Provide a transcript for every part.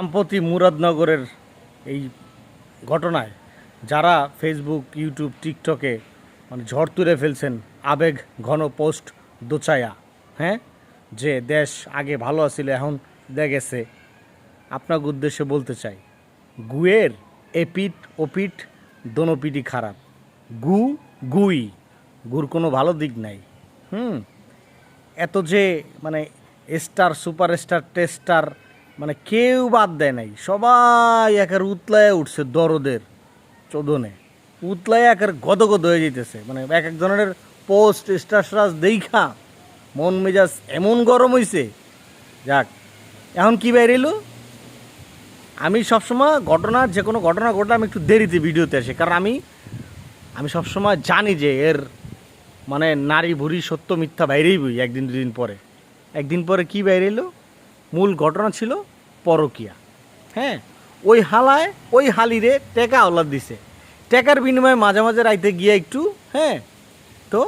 সম্প্রতি মুরাদনগরের এই ঘটনায় যারা ফেসবুক ইউটিউব টিকটকে মানে ঝড় তুলে ফেলছেন, আবেগ ঘন পোস্ট দোচায়া হ্যাঁ? যে দেশ আগে ভালো আছিল, এখন দেখেছে আপনাকে উদ্দেশ্যে বলতে চাই, গুয়ের এপিট ওপিট দোনোপিটি খারাপ। গু, গুই, গুর কোনো ভালো দিক নাই। হুম? এত যে মানে স্টার, সুপারস্টার, টেস্টার মানে কেউ বাদ দেয় নাই। সবাই একের উতলায় উঠছে দরদের চোদনে। উতলায় একের গদগদ হয়ে যেতেছে মানে এক এক ধরনের পোস্ট স্টাস দেখা, মন মেজাজ এমন গরম হইছে। যাক, এখন কি বাইরে এলো আমি সবসময় ঘটনা যে কোনো ঘটনা ঘটলে আমি একটু দেরিতে ভিডিওতে আসি। কারণ আমি আমি সবসময় জানি যে এর মানে নারী ভুরি সত্য মিথ্যা বাইরেই বই, একদিন দুদিন পরে। একদিন পরে কি বাইরে এলো মূল ঘটনা ছিল পরকিয়া। হ্যাঁ ওই হালায় ওই হালিরে টেকা ওলাদ দিছে। টেকার বিনিময়ে মাঝে মাঝে রাইতে গিয়ে একটু হ্যাঁ তো,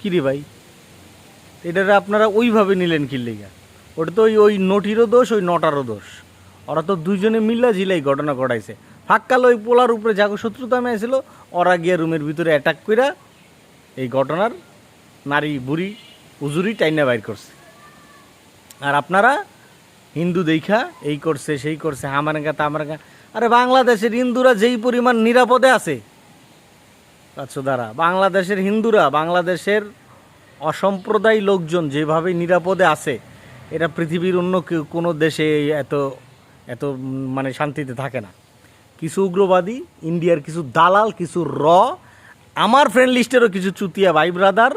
কী রে ভাই? এটারে আপনারা ওইভাবে নিলেন কি লেগা? ওটা তো ওই ওই নটিরও দোষ, ওই নটারও দোষ। ওরা তো দুইজনে মিল্লা জিলাই ঘটনা ঘটাইছে। ফাঁককাল ওই পোলার উপরে যাগো শত্রুতা মেয়েছিল, ওরা গিয়ে রুমের ভিতরে অ্যাটাক কইরা এই ঘটনার নারী, বুড়ি, উজুরি টাইনা বাইর করছে। আর আপনারা হিন্দু দেখা, এই করছে, সেই করছে হামারেঙ্গা তামারেঙ্গা। আরে বাংলাদেশের হিন্দুরা যেই পরিমাণ নিরাপদে আছে আচ্ছা দাঁড়া, বাংলাদেশের হিন্দুরা, বাংলাদেশের অসম্প্রদায় লোকজন যেভাবে নিরাপদে আছে, এটা পৃথিবীর অন্য কোনো দেশে এত এত মানে শান্তিতে থাকে না। কিছু উগ্রবাদী, ইন্ডিয়ার কিছু দালাল, কিছু র, আমার ফ্রেন্ড লিস্টেরও কিছু চুতিয়া ভাই ব্রাদার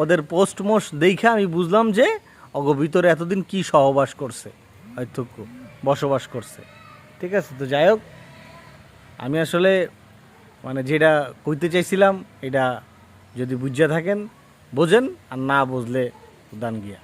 ওদের পোস্ট মোস্ট দেখে আমি বুঝলাম যে অগ, ভিতরে এতদিন কি সহবাস করছে? হয়তো বসবাস করছে। ঠিক আছে, তো যাই হোক, আমি আসলে মানে যেটা কইতে চাইছিলাম, এটা যদি বুঝিয়া থাকেন, বোঝেন, আর না বুঝলে দান গিয়া।